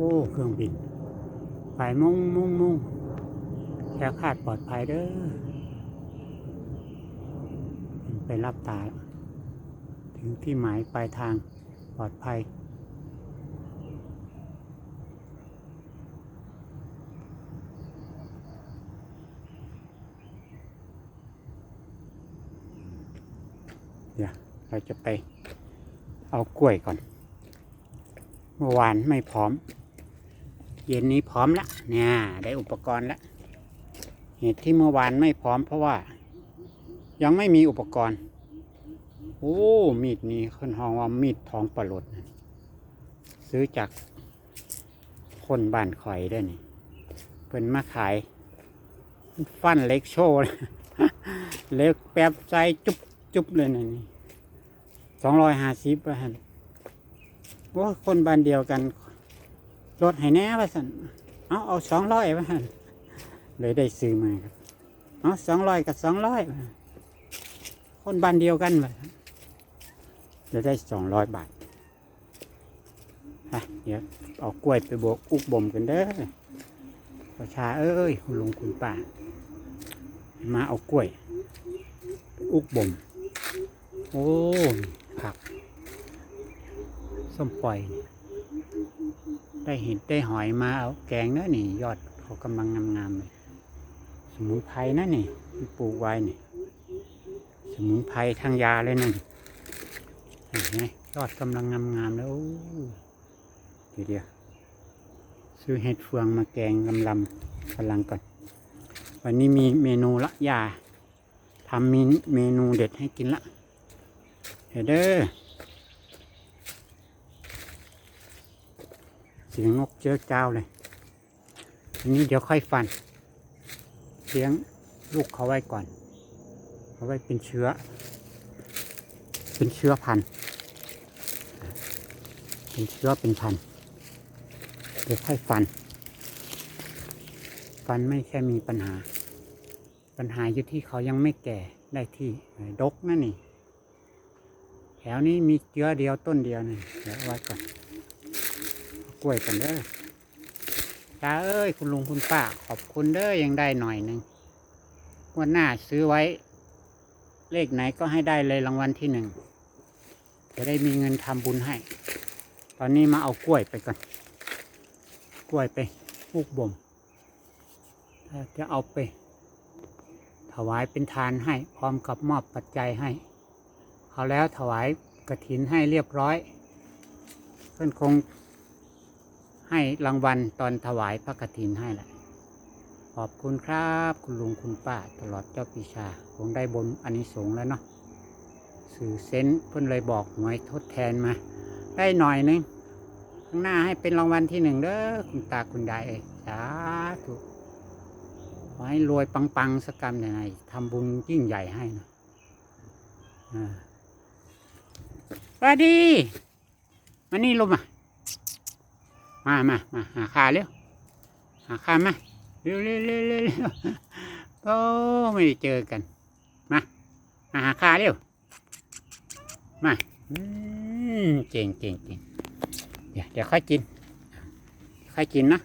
อ้ เครื่องบิน ไปมุ่งมุ่งมุ่งแค่คาดปลอดภัยเด้อ ไปรับตา ถึงที่หมายปลายทางปลอดภัย เดี๋ยวเราจะไปเอากล้วยก่อน เมื่อวานไม่พร้อม เย็นนี้พร้อมละเนี่ยได้อุปกรณ์ละเหตุที่เมื่อวานไม่พร้อมเพราะว่า ยังไม่มีอุปกรณ์ โอ้มีดนี้ขึ้นห้องว่ามีดท้องปลาหลดซื้อจากคนบ้านข่อยได้อนี่เป็นมาขาย ฟันเล็กโชว์เล็กแป๊บใจจุ๊บจุ๊บเลยนี่สองร้อยห้าสิบฮะว่าคนบ้านเดียวกัน ลดให้แน่ว่าสันเอาเอาสองร้อยว่าซั่นเลยได้ซื้อมาครับเอาสองร้อยกับสองร้อยคนบ้านเดียวกันว่าซั่นเลยได้สองร้อยบาทฮะเดี๋ยวเอากล้วยไปบวกอุกบ่มกันเด้อประชาเอ้ยคุณลุงคุณป้ามาเอากล้วย อุกบ่มโอ้ผักส้มปล่อย ได้เห็นได้หอยมาเอาแกงเนื้อนี่ ยอดเขากำลังงามๆเลยสมุนไพรนะนี่ที่ปลูกไว้นี่สมุนไพรทางยาเลยนั่นเห็นไหมยอดกำลังงามๆแล้วโอ้เดี๋ยวเดียวซื้อเห็ดเฟืองมาแกงกำลำกำลังก่อน วันนี้มีเมนูละยาทำมีเมนูเด็ดให้กินละเฮ้เด้อ สียงนกเจ้าเจ้าเลยอันนี้เดี๋ยวค่อยฟันเลี้ยงลูกเขาไว้ก่อนเอาไว้เป็นเชื้อ เป็นเชื้อพันธุ์เป็นเชื้อเป็นพันธุ์เดี๋ยวค่อยฟัน ฟันไม่แค่มีปัญหา ปัญหาอยู่ที่เขายังไม่แก่ได้ที่ดกนั่นนี่แถวนี้มีเชื้อเดียวต้นเดียวนี่เดี๋ยวไว้ก่อน กล้วยกันเด้อตาเอ้ยคุณลุงคุณป้าขอบคุณเด้อยังได้หน่อยหนึ่งวันหน้าซื้อไว้ เลขไหนก็ให้ได้เลยรางวัลที่หนึ่งจะได้มีเงินทำบุญให้ ตอนนี้มาเอากล้วยไปก่อน กล้วยไปลูกบ่มจะเอาไป ถวายเป็นทานให้ พร้อมกับมอบปัจจัยให้ เขาแล้วถวายกระถินให้เรียบร้อยเพื่อนคง ให้รางวัลตอนถวายพระกฐินให้แหละ ขอบคุณครับ คุณลุงคุณป้าตลอดเจ้าปีชาคงได้บนอันนี้สงแล้วเนาะสื่อเซนเพื่อนเลยบอกหน่วยทดแทนมา ได้หน่อยหนึงข้างหน้าให้เป็นรางวัลที่หนึ่งเด้อคุณตาคุณยายเอ้ยสาธุขอให้รวยปังๆสักกรรมยังไงทำบุญยิ่งใหญ่ให้นะสวัสดีมานี่ลงมา มามามาหาคาเร็วหาข้ามาเร็วเร็วเร็วเร็วเร็วโอ้ไม่ได้เจอกัน มามาหาคาเร็วมาอืมเก่งเก่งเก่งเดี๋ยวเดี๋ยวค่อยกิน ค่อยกินนะ